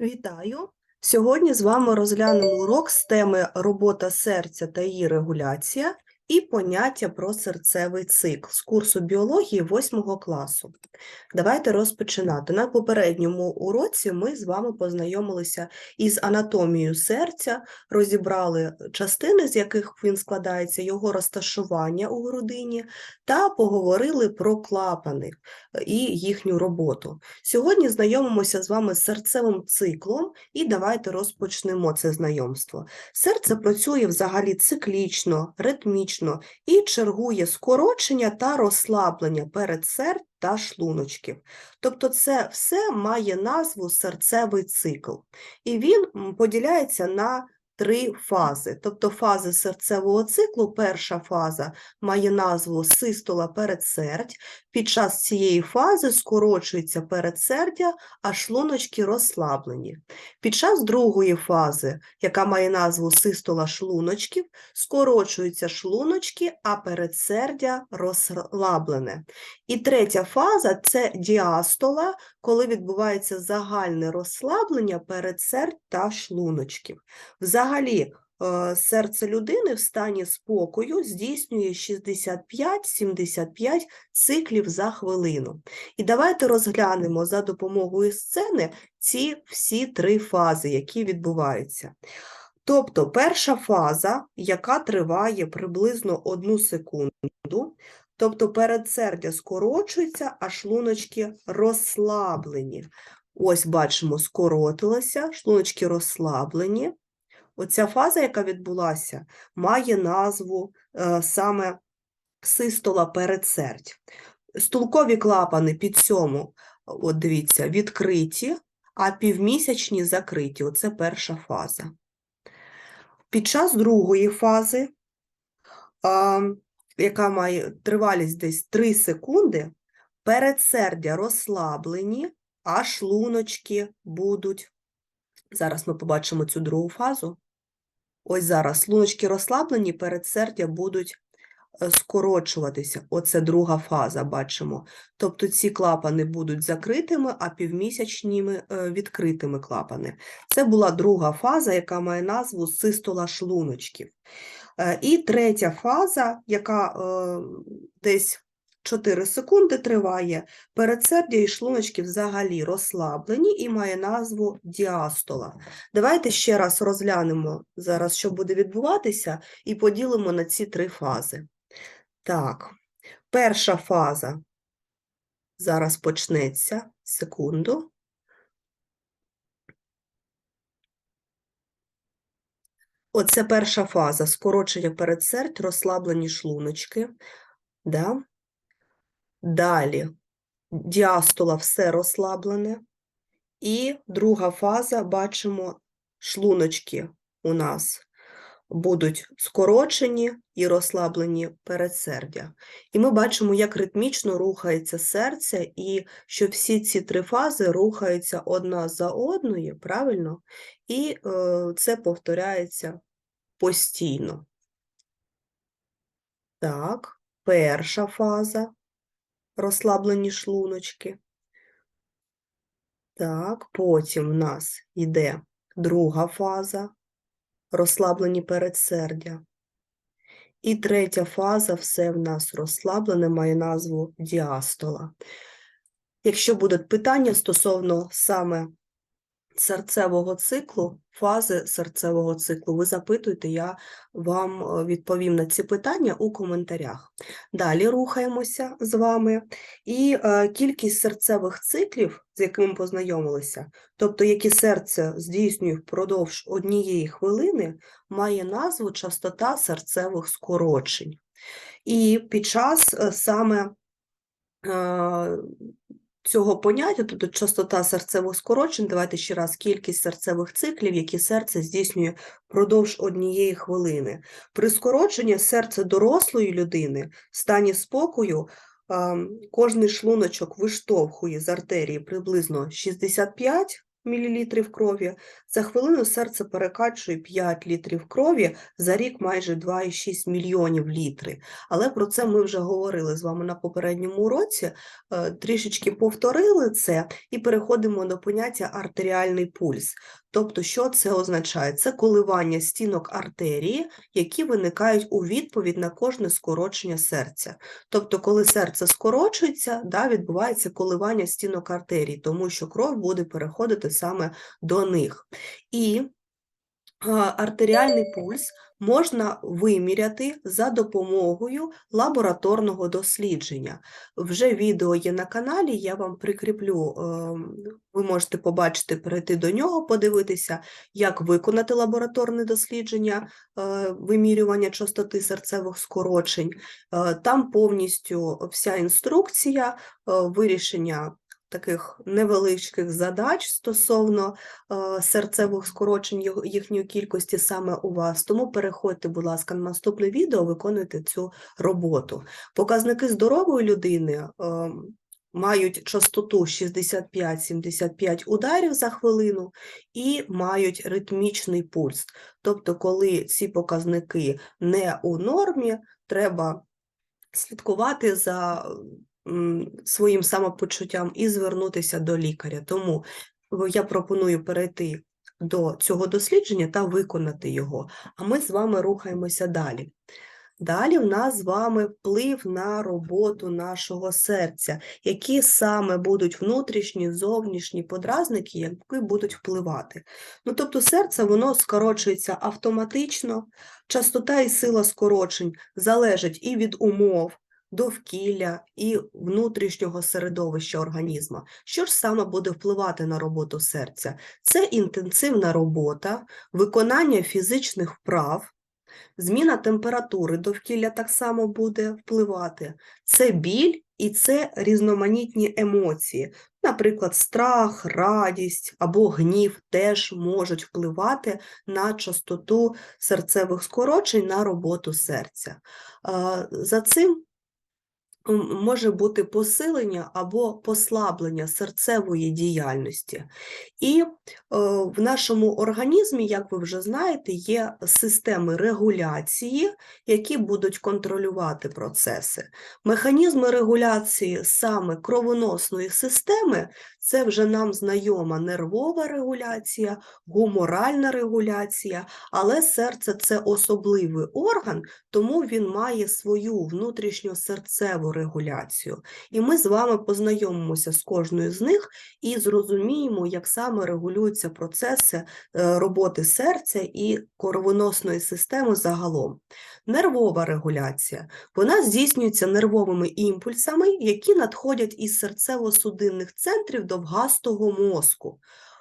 Вітаю! Сьогодні з вами розглянемо урок з теми робота серця та її регуляція і поняття про серцевий цикл з курсу біології 8 класу. Давайте розпочинати. На попередньому уроці ми з вами познайомилися із анатомією серця, розібрали частини, з яких він складається, його розташування у грудині, та поговорили про клапани е, і їхню роботу. Сьогодні знайомимося з вами з серцевим циклом, і давайте розпочнемо це знайомство. Серце працює взагалі циклічно, ритмічно і чергує скорочення та розслаблення передсердь та шлуночків. Тобто це все має назву серцевий цикл. І він поділяється на три фази. Тобто фази серцевого циклу, перша фаза має назву систола передсердь. Під час цієї фази скорочується передсердя, а шлуночки розслаблені. Під час другої фази, яка має назву систола шлуночків, скорочуються шлуночки, а передсердя розслаблене. І третя фаза це діастола, коли відбувається загальне розслаблення передсердь та шлуночків. Взагалі, е, серце людини в стані спокою здійснює 65-75 циклів за хвилину. І давайте розглянемо за допомогою сцени ці всі три фази, які відбуваються. Тобто перша фаза, яка триває приблизно одну секунду, тобто передсердя скорочується, а шлуночки розслаблені. Ось бачимо, скоротилося, шлуночки розслаблені. Оця фаза, яка відбулася, має назву е, саме систола передсердь. Стулкові клапани під цьому, от дивіться, відкриті, а півмісячні закриті. Оце перша фаза. Під час другої фази, а, яка має тривалість десь 3 секунди, передсердя розслаблені, а шлуночки будуть. Зараз ми побачимо цю другу фазу. Ось зараз шлуночки розслаблені, передсердя будуть е, скорочуватися. Оце друга фаза, бачимо. Тобто ці клапани будуть закритими, а півмісячніми е, відкритими клапани. Це була друга фаза, яка має назву систола шлуночків. Е, І третя фаза, яка десь 4 секунди триває, передсердя і шлуночки взагалі розслаблені і має назву діастола. Давайте ще раз розглянемо зараз, що буде відбуватися, і поділимо на ці три фази. Так, перша фаза зараз почнеться. Секунду. Оце перша фаза скорочення передсердь, розслаблені шлуночки. Да? Далі діастола все розслаблене. І друга фаза, бачимо, шлуночки у нас будуть скорочені і розслаблені передсердя. І ми бачимо, як ритмічно рухається серце, і що всі ці три фази рухаються одна за одною, правильно? І е, це повторяється постійно. Так, перша фаза розслаблені шлуночки. Так, потім в нас йде друга фаза, розслаблені передсердя. І третя фаза, все в нас розслаблене, має назву діастола. Якщо будуть питання стосовно саме серцевого циклу, фази серцевого циклу, ви запитуйте, я вам е, відповім на ці питання у коментарях. Далі рухаємося з вами. І е, кількість серцевих циклів, з якими познайомилися, тобто які серце здійснює впродовж однієї хвилини, має назву частота серцевих скорочень. І під час е, саме цього поняття, тобто частота серцевих скорочень, давайте ще раз, кількість серцевих циклів, які серце здійснює впродовж однієї хвилини. При скороченні серця дорослої людини в стані спокою кожний шлуночок виштовхує з артерії приблизно 65 мл крові, за хвилину серце перекачує 5 літрів крові, за рік майже 2,6 мільйонів літри. Але про це ми вже говорили з вами на попередньому уроці, е, трішечки повторили це і переходимо до поняття артеріальний пульс. Тобто, що це означає? Це коливання стінок артерії, які виникають у відповідь на кожне скорочення серця. Тобто, коли серце скорочується, да, відбувається коливання стінок артерій, тому що кров буде переходити саме до них. І артеріальний пульс можна виміряти за допомогою лабораторного дослідження. Вже відео є на каналі, я вам прикріплю, ем, ви можете побачити, перейти до нього, подивитися, як виконати лабораторне дослідження е, вимірювання частоти серцевих скорочень. Е, Там повністю вся інструкція е, вирішення таких невеличких задач стосовно е, серцевих скорочень їхньої кількості саме у вас. Тому переходьте, будь ласка, на наступне відео, виконуйте цю роботу. Показники здорової людини е, мають частоту 65-75 ударів за хвилину і мають ритмічний пульс. Тобто, коли ці показники не у нормі, треба слідкувати за своїм самопочуттям і звернутися до лікаря. Тому я пропоную перейти до цього дослідження та виконати його. А ми з вами рухаємося далі. Далі в нас з вами вплив на роботу нашого серця, які саме будуть внутрішні, зовнішні подразники, які будуть впливати. Ну, тобто серце воно скорочується автоматично, частота і сила скорочень залежать і від умов, довкілля і внутрішнього середовища організму. Що ж саме буде впливати на роботу серця? Це інтенсивна робота, виконання фізичних вправ, Зміна температури довкілля так само буде впливати. Це біль і це різноманітні емоції. Наприклад, страх, радість або гнів теж можуть впливати на частоту серцевих скорочень на роботу серця. За цим може бути посилення або послаблення серцевої діяльності. І е, в нашому організмі, як ви вже знаєте, є системи регуляції, які будуть контролювати процеси. Механізми регуляції саме кровоносної системи це вже нам знайома нервова регуляція, гуморальна регуляція, але серце це особливий орган, тому він має свою внутрішньосерцеву регуляцію. І ми з вами познайомимося з кожною з них і зрозуміємо, як саме регулюються процеси е, роботи серця і кровоносної системи загалом. Нервова регуляція. Вона здійснюється нервовими імпульсами, які надходять із серцево-судинних центрів довгастого мозку.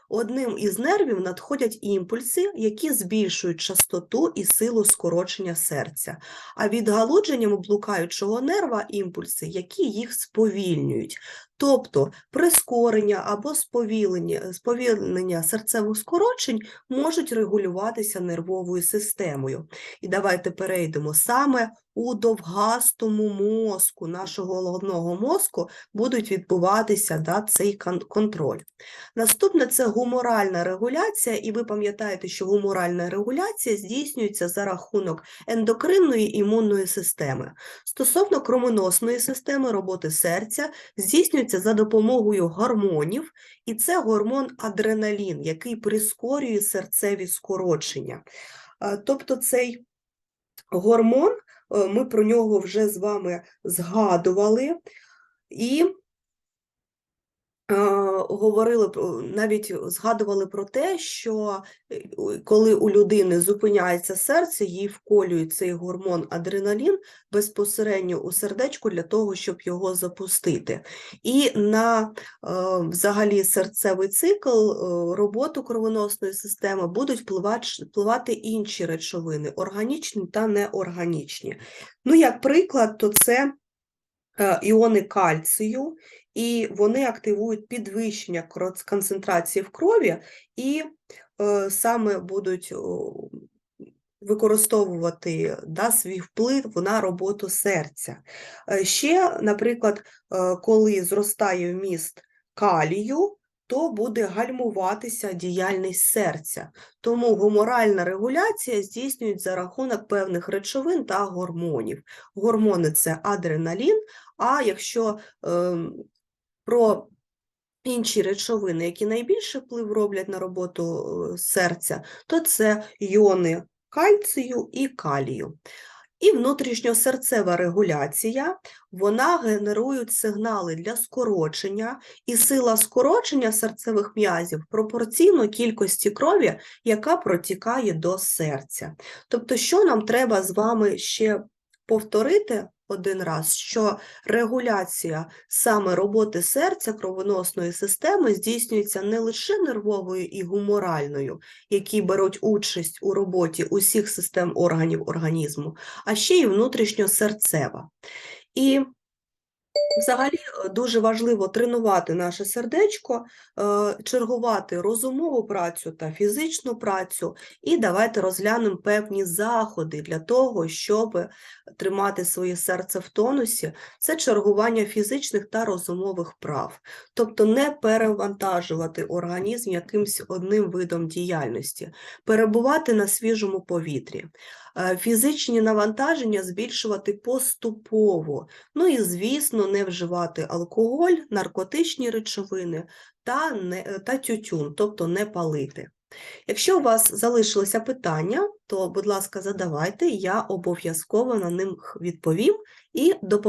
Одним із нервів надходять імпульси, які збільшують частоту і силу скорочення серця, а відгалудженням блукаючого нерва імпульси, які їх сповільнюють. Тобто прискорення або сповільнення, сповільнення серцевих скорочень можуть регулюватися нервовою системою. І давайте перейдемо саме у довгастому мозку нашого головного мозку будуть відбуватися да, цей контроль. Наступне це гуморальна регуляція, і ви пам'ятаєте, що гуморальна регуляція здійснюється за рахунок ендокринної імунної системи. Стосовно кровоносної системи роботи серця здійснюється за допомогою гормонів, і це гормон адреналін, який прискорює серцеві скорочення. Тобто цей гормон, е, ми про нього вже з вами згадували, і говорили, про- навіть згадували про те, що е, коли у людини зупиняється серце, їй вколюють цей гормон адреналін безпосередньо у сердечку для того, щоб його запустити. І на е, взагалі серцевий цикл, е, роботу кровоносної системи будуть впливати, інші речовини, органічні та неорганічні. Ну, як приклад, то це е, іони кальцію, і вони активують підвищення концентрації в крові і е, саме будуть використовувати да, свій вплив на роботу серця. Е, Ще, наприклад, е, коли зростає вміст калію, то буде гальмуватися діяльність серця. Тому гуморальна регуляція здійснюється за рахунок певних речовин та гормонів. Гормони це адреналін, а якщо ем, про інші речовини, які найбільше вплив роблять на роботу е, серця, то це іони кальцію і калію. І внутрішньосерцева регуляція, вона генерує сигнали для скорочення, і сила скорочення серцевих м'язів пропорційно кількості крові, яка протікає до серця. Тобто, що нам треба з вами ще повторити один раз, що регуляція саме роботи серця кровоносної системи здійснюється не лише нервовою і гуморальною, які беруть участь у роботі усіх систем органів організму, а ще й внутрішньосерцева. І Взагалі е, дуже важливо тренувати наше сердечко, е, чергувати розумову працю та фізичну працю, і давайте розглянемо певні заходи для того, щоб тримати своє серце в тонусі. Це чергування фізичних та розумових прав, тобто не перевантажувати організм якимсь одним видом діяльності, перебувати на свіжому повітрі. Е, Фізичні навантаження збільшувати поступово. Ну і, звісно, не вживати алкоголь, наркотичні речовини та, не, та тютюн, тобто не палити. Якщо у вас залишилося питання, то, будь ласка, задавайте, я обов'язково на них відповім і до побачення.